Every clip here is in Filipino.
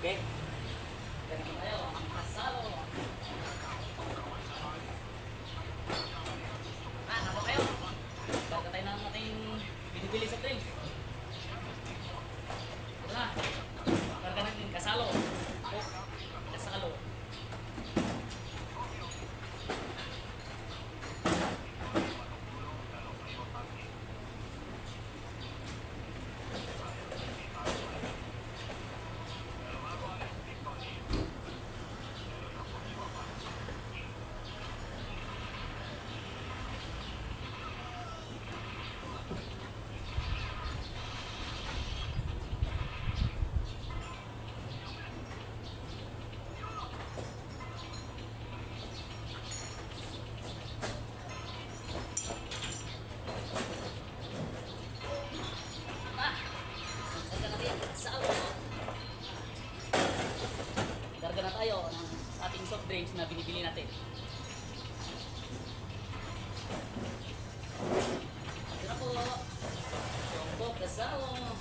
Okay? Ganito tayo. Ang kasalo. Ah, nako kayo. Bago tayo ng ating binibili sa drinks. Ito na. Karga natin kasalo. Oh, kasalo. Ah! Karga natin kasalo. Karga na tayo ng ating soft drinks na binibili natin. Ito na po. Yung Coke kasalo.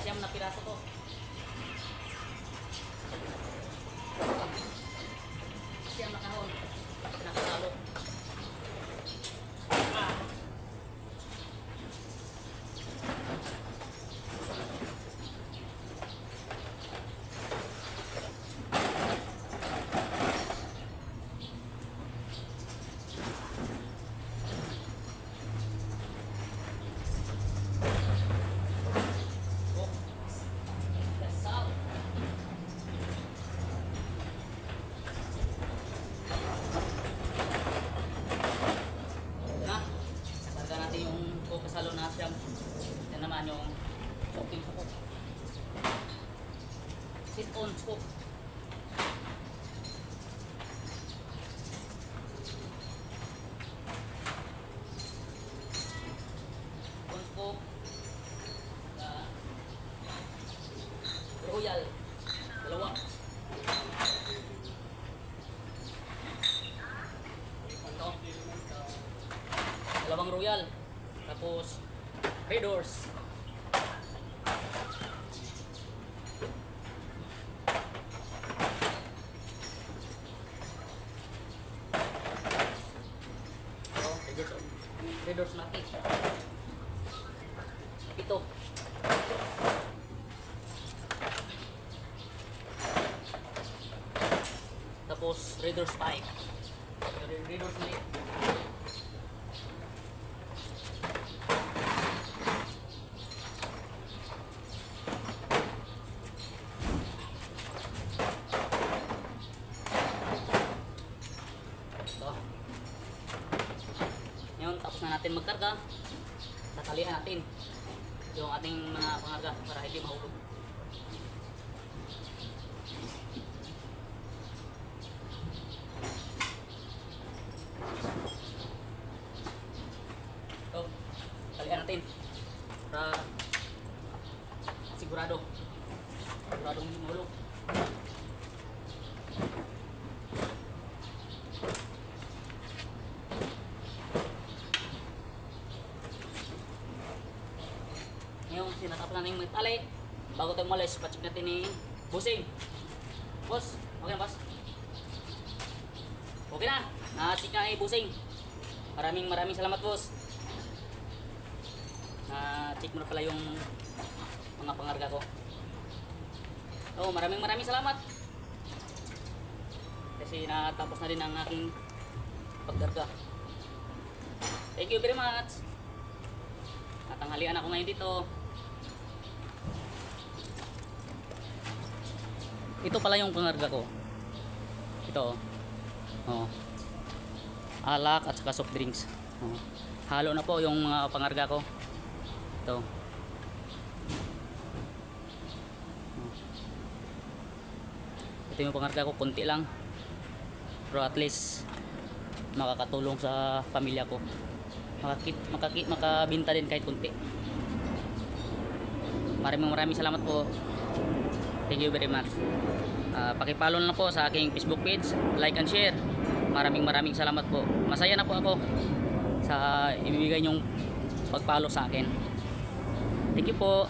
Siyam na piraso po. Siyam na kahon. Nakasalo. Ah! Coke kasalo. na karga natin yung coke siyam yan naman yung shopping sa coke sit on coke on coke ah, royal. Dalawa. Ito. Dalawang royal. Tapos Raiders. Raiders mati. Pito. Tapos Raiders 5. Raiders 9. Natin magkarga. Tatalian natin yung ating mga pangarga para hindi mahulog. Ito, talian natin para sigurado. Siguradong hindi mahulog. Na yung may tali. Bago tayo umalis, pacheck natin ni Busing. Boss, okay na boss? Okay na. Na-check na ni Busing. Maraming maraming salamat boss. Na-check mo na pala yung mga pangarga ko. Oh, maraming maraming salamat. Kasi natapos na rin ang aking pagkarga. Thank you very much. Natanghalian ako ngayon dito. Ito pala yung pangarga ko. Ito. Oh. Alak at saka soft drinks. Oh. Halo na po yung mga pangarga ko. Ito. Oh. Ito yung pangarga ko, konti lang. Pero at least makakatulong sa pamilya ko. Makakit, makakit, makabinta din kahit konti. Maraming maraming salamat po. Thank you very much. Ah, pakipollow na po sa aking Facebook page, like and share. Maraming maraming salamat po. Masaya na po ako sa ibibigay niyong pag-follow sa akin. Thank you po.